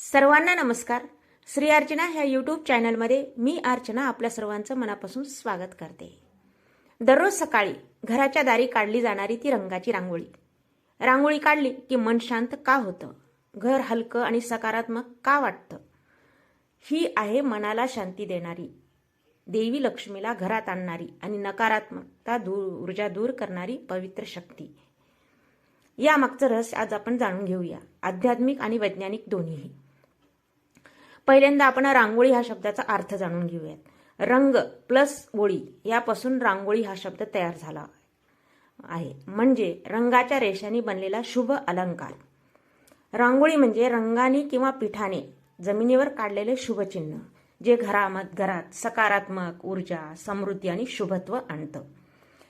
सर्वांना नमस्कार. श्री अर्चना ह्या यूट्यूब चॅनलमध्ये मी अर्चना आपल्या सर्वांचं मनापासून स्वागत करते. दररोज सकाळी घराच्या दारी काढली जाणारी ती रंगाची रांगोळी. रांगोळी काढली की मन शांत का होतं? घर हलकं आणि सकारात्मक का वाटतं? ही आहे मनाला शांती देणारी देवी लक्ष्मीला घरात आणणारी आणि नकारात्मकता दूर ऊर्जा दूर करणारी पवित्र शक्ती. यामागचं रहस्य आज आपण जाणून घेऊया. आध्यात्मिक आणि वैज्ञानिक दोन्हीही. पहिल्यांदा आपण रांगोळी हा शब्दाचा अर्थ जाणून घेऊयात. रंग प्लस ओळी यापासून रांगोळी हा शब्द तयार झाला आहे. म्हणजे रंगाच्या रेषांनी बनलेला शुभ अलंकार. रांगोळी म्हणजे रंगाने किंवा पिठाने जमिनीवर काढलेले शुभचिन्ह जे घरामत घरात सकारात्मक ऊर्जा समृद्धी आणि शुभत्व आणतं.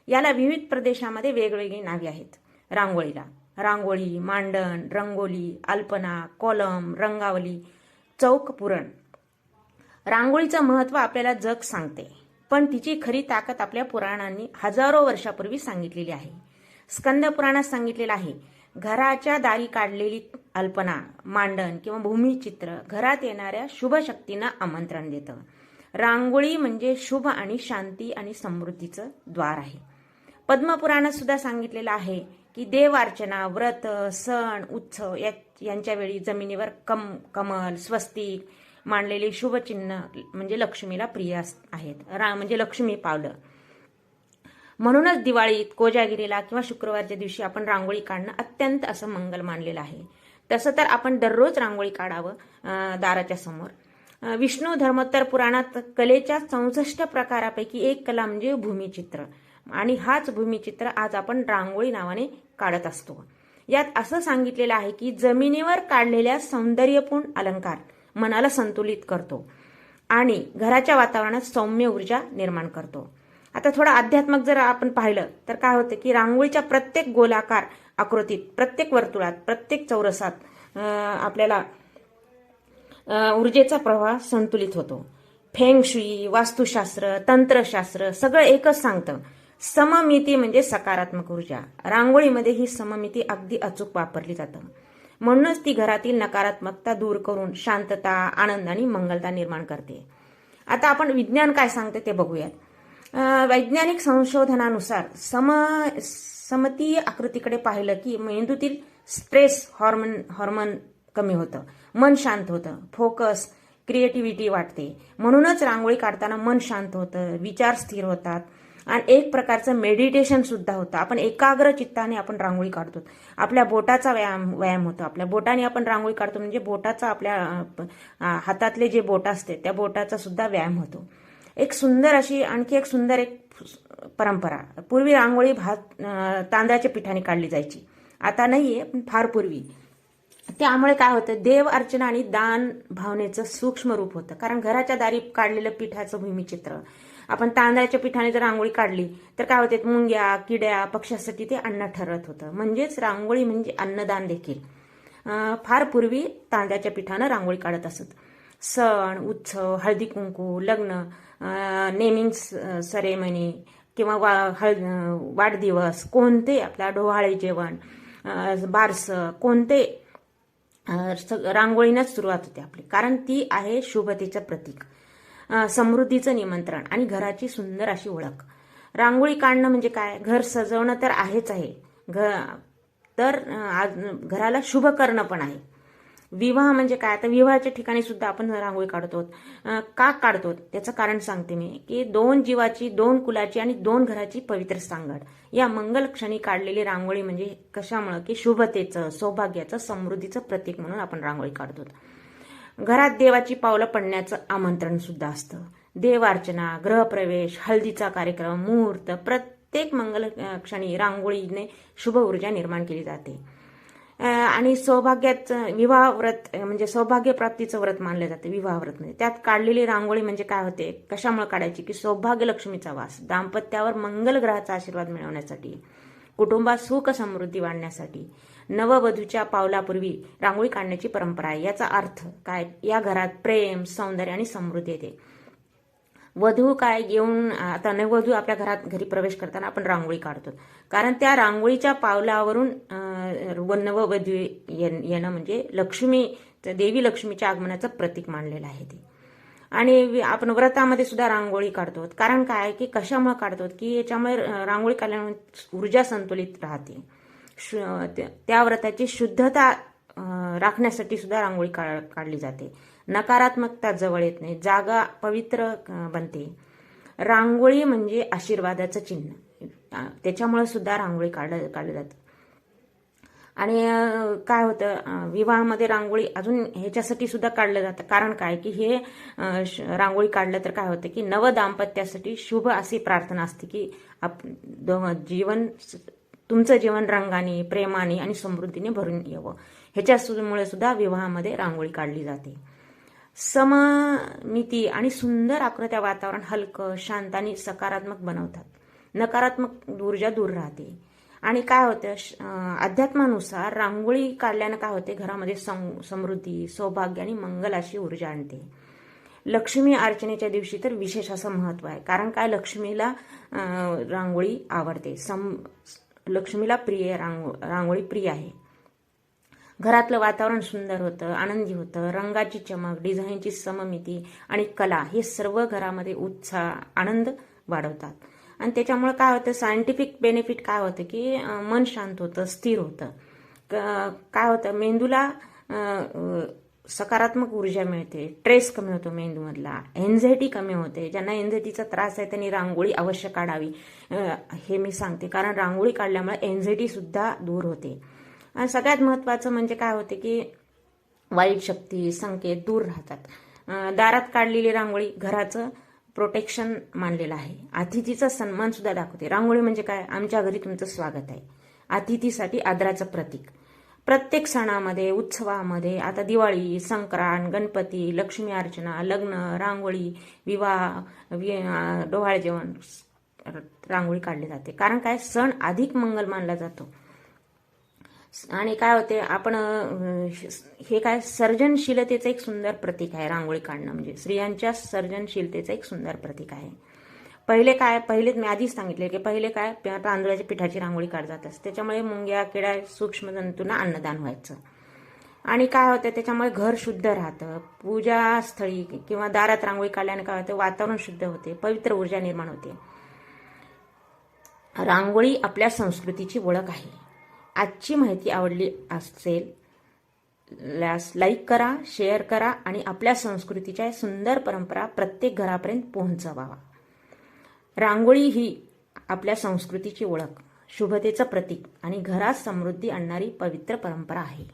याला विविध प्रदेशामध्ये वेगवेगळी नावे आहेत. रांगोळीला. रांगोळी मांडण रंगोली अल्पना कोलम रंगावली चौक पुरण. रांगोळीचं महत्त्व आपल्याला जग सांगते. पण तिची खरी ताकद आपल्या पुराणांनी हजारो वर्षापूर्वी सांगितलेली आहे. स्कंद पुराणात सांगितलेलं आहे घराच्या दारी काढलेली अल्पना मांडण किंवा भूमिचित्र घरात येणाऱ्या शुभ शक्तींना आमंत्रण देतं. रांगोळी म्हणजे शुभ आणि शांती आणि समृद्धीचं द्वार आहे. पद्मपुराणात सुद्धा सांगितलेलं आहे की देव अर्चना व्रत सण उत्सव या यांच्या वेळी जमिनीवर कम कमल स्वस्तिक मांडलेली शुभचिन्ह म्हणजे लक्ष्मीला प्रिय अस- आहेत. रा म्हणजे लक्ष्मी पावलं. म्हणूनच दिवाळीत कोजागिरीला किंवा शुक्रवारच्या दिवशी आपण रांगोळी काढणं अत्यंत असं मंगल मानलेलं आहे. तसं तर आपण दररोज रांगोळी काढावं अं, दाराच्या समोर. विष्णू धर्मोत्तर पुराणात कलेच्या चौसष्ट प्रकारापैकी एक कला म्हणजे भूमिचित्र. आणि हाच भूमिचित्र आज आपण रांगोळी नावाने काढत असतो. यात असं सांगितलेलं आहे की जमिनीवर काढलेल्या सौंदर्यपूर्ण अलंकार मनाला संतुलित करतो आणि घराच्या वातावरणात सौम्य ऊर्जा निर्माण करतो. आता थोडं आध्यात्मक जर आपण पाहिलं तर काय होतं की रांगोळीच्या प्रत्येक गोलाकार आकृतीत प्रत्येक वर्तुळात प्रत्येक चौरसात आपल्याला ऊर्जेचा प्रवाह संतुलित होतो. फेंग शुई वास्तुशास्त्र तंत्रशास्त्र सगळं एकच सांगतं. सममिती म्हणजे सकारात्मक ऊर्जा. रांगोळीमध्ये ही सममिती अगदी अचूक वापरली जातं. म्हणूनच ती घरातील नकारात्मकता दूर करून शांतता आनंद आणि मंगलता निर्माण करते. आता आपण विज्ञान काय सांगते ते बघूयात. वैज्ञानिक संशोधनानुसार सम समतीय आकृतीकडे पाहिलं की मेंदूतील स्ट्रेस हॉर्मोन हॉर्मोन कमी होतं. मन शांत होतं. फोकस क्रिएटिव्हिटी वाटते म्हणूनच रांगोळी काढताना मन शांत होतं. विचार स्थिर होतात. आणि एक प्रकारचं मेडिटेशन सुद्धा होतं. आपण एकाग्र चित्ताने आपण रांगोळी काढतो. आपल्या बोटाचा व्यायाम व्यायाम होतो. आपल्या बोटाने आपण रांगोळी काढतो. म्हणजे बोटाचा आपल्या हातातले जे बोट असते त्या बोटाचा सुद्धा व्यायाम होतो. एक सुंदर अशी आणखी एक सुंदर एक परंपरा. पूर्वी रांगोळी भात तांदळाच्या पिठाने काढली जायची. आता नाहीये पण फार पूर्वी. त्यामुळे काय होतं देव अर्चना आणि दान भावनेचं सूक्ष्म रूप होतं. कारण घराच्या दारी काढलेलं पिठाचं भूमिचित्र आपण तांदळाच्या पिठाने जर रांगोळी काढली तर काय होते? मुंग्या किड्या पक्ष्यासाठी ते अन्न ठरत होतं. म्हणजेच रांगोळी म्हणजे अन्नदान देखील. फार पूर्वी तांदळाच्या पिठानं रांगोळी काढत असत. सण उत्सव हळदी कुंकू लग्न नेमिंग सरेमनी किंवा वा हळ वाढदिवस कोणते आपला डोहाळे जेवण बारसं कोणते रांगोळीनंच सुरुवात होते आपली. कारण ती आहे शुभतेचं प्रतीक. समृद्धीचं निमंत्रण आणि घराची सुंदर अशी ओळख. रांगोळी काढणं म्हणजे काय? घर सजवणं तर आहेच आहे. घ तर आज घराला शुभ करणं पण आहे. विवाह म्हणजे काय? आता विवाहाच्या ठिकाणी सुद्धा आपण रांगोळी काढतो. का काढतो? त्याचं कारण सांगते मी. की दोन जीवाची दोन कुलाची आणि दोन घराची पवित्र सांगड. या मंगल क्षणी काढलेली रांगोळी म्हणजे कशामुळं? की शुभतेचं सौभाग्याचं समृद्धीचं प्रतीक म्हणून आपण रांगोळी काढतो. घरात देवाची पावलं पडण्याचं आमंत्रण सुद्धा असतं. देवार्चना ग्रहप्रवेश हळदीचा कार्यक्रम मुहूर्त प्रत्येक मंगल क्षणी रांगोळीने शुभ ऊर्जा निर्माण केली जाते. आणि सौभाग्याचं विवाह व्रत म्हणजे सौभाग्य प्राप्तीचं व्रत मानलं जातं विवाह व्रत म्हणजे. त्यात काढलेली रांगोळी म्हणजे काय होते? कशामुळे काढायची? की सौभाग्य लक्ष्मीचा वास दाम्पत्यावर मंगल ग्रहाचा आशीर्वाद मिळवण्यासाठी कुटुंबात सुख समृद्धी वाढण्यासाठी. नववधूच्या पावलापूर्वी रांगोळी काढण्याची परंपरा आहे. याचा अर्थ काय? या घरात प्रेम सौंदर्य आणि समृद्धी येते. वधू काय घेऊन आता नववधू आपल्या घरात घरी प्रवेश करताना आपण रांगोळी काढतो. कारण त्या रांगोळीच्या पावलावरून व नववधू येणं म्हणजे लक्ष्मी देवी लक्ष्मीच्या आगमनाचं प्रतीक मानलेलं आहे ते. आणि आपण व्रतामध्ये सुद्धा रांगोळी काढतो. कारण काय? की कशामुळे काढतो? की याच्यामुळे रांगोळी काढल्यामुळे ऊर्जा संतुलित राहते. त्या- त्या व्रताची शुद्धता राखण्यासाठी सुद्धा रांगोळी काढ काढली जाते. नकारात्मकता जवळ येत नाही. जागा पवित्र बनते. रांगोळी म्हणजे आशीर्वादाचं चिन्ह. त्याच्यामुळे सुद्धा रांगोळी काढलं काढलं जातं. आणि काय होतं विवाहामध्ये रांगोळी अजून ह्याच्यासाठी सुद्धा काढलं जातं. कारण काय? की हे श- रांगोळी काढलं तर काय होतं की नवदाम्पत्यासाठी शुभ अशी प्रार्थना असते की आप जीवन तुमचं जीवन रंगाने प्रेमाने आणि समृद्धीने भरून यावं. ह्याच्यामुळे सुद्धा विवाहामध्ये रांगोळी काढली जाते. सममिती आणि सुंदर आकृत्या वातावरण हलकं शांत आणि सकारात्मक बनवतात. नकारात्मक ऊर्जा दूर राहते. आणि काय होतं श- अध्यात्मानुसार रांगोळी काढल्यानं काय होते घरामध्ये सं- समृद्धी सौभाग्य आणि मंगल अशी ऊर्जा आणते. लक्ष्मी अर्चनेच्या दिवशी तर विशेष असं महत्त्व आहे. कारण काय? लक्ष्मीला रांगोळी आवडते. सम लक्ष्मीला प्रिय रांगो रांगोळी प्रिय आहे. घरातलं वातावरण सुंदर होतं आनंदी होतं रंगाची चमक डिझाईनची सममिती आणि कला हे सर्व घरामध्ये उत्साह आनंद वाढवतात. आणि त्याच्यामुळे काय होतं सायंटिफिक बेनिफिट काय होतं की मन शांत होतं स्थिर होतं. क- काय होतं मेंदूला सकारात्मक ऊर्जा मिळते ट्रेस कमी होतो मेंदूमधला एन्झायटी कमी होते ज्यांना एन्झायटीचा त्रास आहे त्यांनी रांगोळी अवश्य काढावी. हे मी सांगते कारण रांगोळी काढल्यामुळे एन्झायटी सुद्धा दूर होते. आणि सगळ्यात महत्त्वाचं म्हणजे काय होते की वाईट शक्ती संकेत दूर राहतात. दारात काढलेली रांगोळी घराचं प्रोटेक्शन मानलेलं आहे. अतिथीचा सन्मान सुद्धा दाखवते. रांगोळी म्हणजे काय? आमच्या घरी तुमचं स्वागत आहे. अतिथीसाठी आदराचं प्रतीक. प्रत्येक सणामध्ये उत्सवामध्ये आता दिवाळी संक्रांत गणपती लक्ष्मी अर्चना लग्न रांगोळी विवाह वि- डोहाळे जेवण रांगोळी काढली जाते. कारण काय? सण अधिक मंगल मानला जातो. आणि काय होते? आपण हे काय? सर्जनशीलतेचं एक सुंदर प्रतीक आहे रांगोळी काढणं. म्हणजे स्त्रियांच्या सर्जनशीलतेचं एक सुंदर प्रतीक आहे. पहिले काय पहिले मी आधीच सांगितले की पहिले काय तांदळाच्या पिठाची रांगोळी काढत असते. त्याच्यामुळे मुंग्या किड्या सूक्ष्म जंतूंना अन्नदान व्हायचं. आणि काय होतं त्याच्यामुळे घर शुद्ध राहतं. पूजा स्थळी किंवा दारात रांगोळी काढल्याने काय होतं वातावरण शुद्ध होते पवित्र ऊर्जा निर्माण होते. रांगोळी आपल्या संस्कृतीची ओळख आहे. आजची माहिती आवडली असेल लॅस लाईक करा शेअर करा आणि आपल्या संस्कृतीच्या सुंदर परंपरा प्रत्येक घरापर्यंत पोहोचवावा. रांगोळी ही आपल्या संस्कृतीची ओळख शुभतेचं प्रतीक आणि घरात समृद्धी आणणारी पवित्र परंपरा आहे.